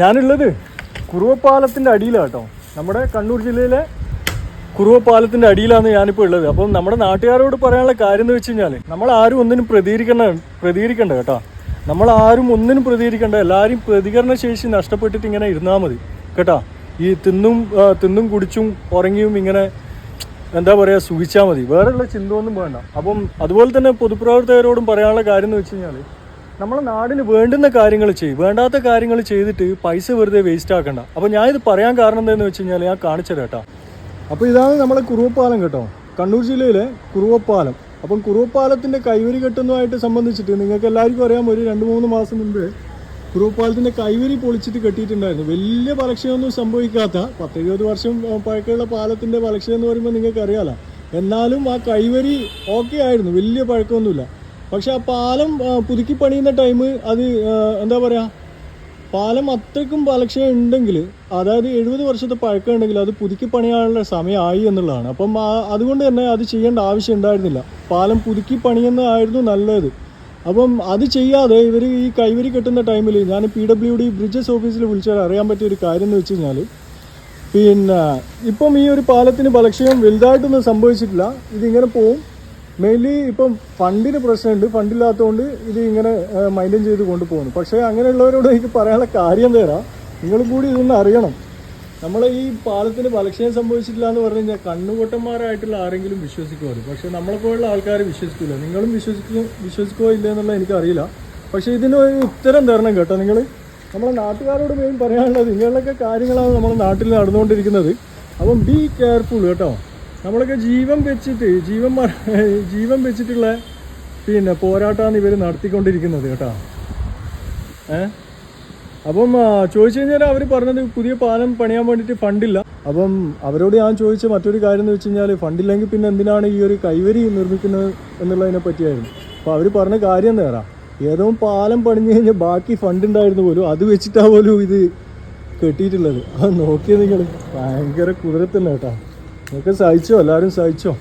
ഞാനുള്ളത് കുറുവപ്പാലത്തിന്റെ അടിയിലാണ് നമ്മുടെ കണ്ണൂർ ജില്ലയിലെ കുറുവപ്പാലത്തിന്റെ അടിയിലാണ് ഞാനിപ്പോൾ ഉള്ളത്. അപ്പം നമ്മുടെ നാട്ടുകാരോട് പറയാനുള്ള കാര്യം എന്ന് വെച്ച് കഴിഞ്ഞാൽ നമ്മൾ ആരും ഒന്നിനും പ്രതികരിക്കണ്ട പ്രതികരിക്കണ്ട കേട്ടോ. നമ്മൾ ആരും ഒന്നിനും പ്രതികരിക്കണ്ട. എല്ലാവരും പ്രതികരണ ശേഷി നഷ്ടപ്പെട്ടിട്ട് ഇങ്ങനെ ഇരുന്നാൽ മതി കേട്ടോ. ഈ തിന്നും തിന്നും കുടിച്ചും ഉറങ്ങിയും ഇങ്ങനെ എന്താ പറയുക സുഖിച്ചാൽ മതി. വേറെയുള്ള ചിന്ത ഒന്നും വേണ്ട. അപ്പം അതുപോലെ തന്നെ പൊതുപ്രവർത്തകരോടും പറയാനുള്ള കാര്യം എന്ന് വെച്ച് കഴിഞ്ഞാൽ നമ്മളെ നാടിന് വേണ്ടുന്ന കാര്യങ്ങൾ ചെയ്യും വേണ്ടാത്ത കാര്യങ്ങൾ ചെയ്തിട്ട് പൈസ വെറുതെ വേസ്റ്റ് ആക്കണ്ട. അപ്പോൾ ഞാൻ ഇത് പറയാൻ കാരണം എന്താണെന്ന് വെച്ച് കഴിഞ്ഞാൽ ഞാൻ കാണിച്ചത് കേട്ടോ. അപ്പോൾ ഇതാണ് നമ്മളെ കുറുവപ്പാലം കേട്ടോ. കണ്ണൂർ ജില്ലയിലെ കുറുവപ്പാലം. അപ്പം കുറുവപ്പാലത്തിന്റെ കൈവരി കെട്ടുന്നതുമായിട്ട് സംബന്ധിച്ചിട്ട് നിങ്ങൾക്ക് എല്ലാവർക്കും അറിയാം ഒരു രണ്ട് മൂന്ന് മാസം മുമ്പ് കുറുവപ്പാലത്തിന്റെ കൈവരി പൊളിച്ചിട്ട് കെട്ടിയിട്ടുണ്ടായിരുന്നു. വലിയ പലക്ഷയമൊന്നും സംഭവിക്കാത്ത പത്തിരുപത് വർഷം പഴക്കമുള്ള പാലത്തിന്റെ പലക്ഷയം എന്ന് പറയുമ്പോൾ നിങ്ങൾക്ക് അറിയാലോ എന്നാലും ആ കൈവരി ഓക്കെ ആയിരുന്നു വലിയ പഴക്കമൊന്നുമില്ല. പക്ഷെ ആ പാലം പുതുക്കി പണിയുന്ന ടൈം അത് എന്താ പറയുക പാലം അത്രയ്ക്കും പലക്ഷയം ഉണ്ടെങ്കിൽ അതായത് എഴുപത് വർഷത്തെ പഴക്കം ഉണ്ടെങ്കിൽ അത് പുതുക്കി പണിയാനുള്ള സമയമായി എന്നുള്ളതാണ്. അപ്പം അതുകൊണ്ട് തന്നെ അത് ചെയ്യേണ്ട ആവശ്യം ഉണ്ടായിരുന്നില്ല. പാലം പുതുക്കി പണിയുന്നതായിരുന്നു നല്ലത്. അപ്പം അത് ചെയ്യാതെ ഇവർ ഈ കൈവരി കെട്ടുന്ന ടൈമിൽ ഞാൻ പി ഡബ്ല്യു ഡി ബ്രിഡ്ജസ് ഓഫീസിൽ വിളിച്ചാൽ അറിയാൻ പറ്റിയ ഒരു കാര്യം എന്ന് വെച്ച് കഴിഞ്ഞാൽ പിന്നെ ഇപ്പം ഈ ഒരു പാലത്തിന് ബലക്ഷയം വലുതായിട്ടൊന്നും സംഭവിച്ചിട്ടില്ല. ഇതിങ്ങനെ പോവും. മെയിൻലി ഇപ്പം ഫണ്ടിന് പ്രശ്നമുണ്ട്. ഫണ്ടില്ലാത്തതുകൊണ്ട് ഇത് ഇങ്ങനെ മൈന്റെയിൻ ചെയ്ത് കൊണ്ടുപോകുന്നു. പക്ഷേ അങ്ങനെയുള്ളവരോട് എനിക്ക് പറയാനുള്ള കാര്യം തരാം നിങ്ങളും കൂടി ഇതൊന്ന് അറിയണം. നമ്മളെ ഈ പാലത്തിന് ബലക്ഷയം സംഭവിച്ചിട്ടില്ല എന്ന് പറഞ്ഞു കഴിഞ്ഞാൽ കണ്ണുകൊട്ടന്മാരായിട്ടുള്ള ആരെങ്കിലും വിശ്വസിക്കുമല്ലോ പക്ഷേ നമ്മളെ പോലുള്ള ആൾക്കാർ വിശ്വസിക്കില്ല നിങ്ങളും വിശ്വസിക്കും വിശ്വസിക്കുമോ ഇല്ല എന്നുള്ളത് എനിക്കറിയില്ല പക്ഷേ ഇതിന് ഒരു ഉത്തരം തരണം കേട്ടോ നിങ്ങൾ നമ്മളെ നാട്ടുകാരോട് മെയിൻ പറയാനുള്ളത് ഇങ്ങനെയൊക്കെ കാര്യങ്ങളാണ് നമ്മുടെ നാട്ടിൽ നടന്നുകൊണ്ടിരിക്കുന്നത്. അപ്പം ബി കെയർഫുൾ കേട്ടോ. നമ്മളൊക്കെ ജീവൻ വെച്ചിട്ട് ജീവൻ ജീവൻ വെച്ചിട്ടുള്ള പിന്നെ പോരാട്ടമാണ് ഇവർ നടത്തിക്കൊണ്ടിരിക്കുന്നത് കേട്ടോ. ഏ? അപ്പം ചോദിച്ചു കഴിഞ്ഞാൽ അവർ പറഞ്ഞത് പുതിയ പാലം പണിയാൻ വേണ്ടിയിട്ട് ഫണ്ടില്ല. അപ്പം അവരോട് ഞാൻ ചോദിച്ച മറ്റൊരു കാര്യം എന്ന് വെച്ച് കഴിഞ്ഞാൽ ഫണ്ടില്ലെങ്കിൽ പിന്നെ എന്തിനാണ് ഈ ഒരു കൈവരി നിർമ്മിക്കുന്നത് എന്നുള്ളതിനെ പറ്റിയായിരുന്നു. അപ്പോൾ അവർ പറഞ്ഞ കാര്യം നേരാ ഏതോ പാലം പണിഞ്ഞു കഴിഞ്ഞാൽ ബാക്കി ഫണ്ട് ഉണ്ടായിരുന്നു പോലും അത് വെച്ചിട്ടാ പോലും ഇത് കെട്ടിയിട്ടുള്ളത്. അത് നോക്കിയത് നിങ്ങൾ ഭയങ്കര കുതിരത്തന്നെ കേട്ടോ. നിങ്ങൾക്ക് സഹിച്ചോ? എല്ലാവരും സഹിച്ചോ?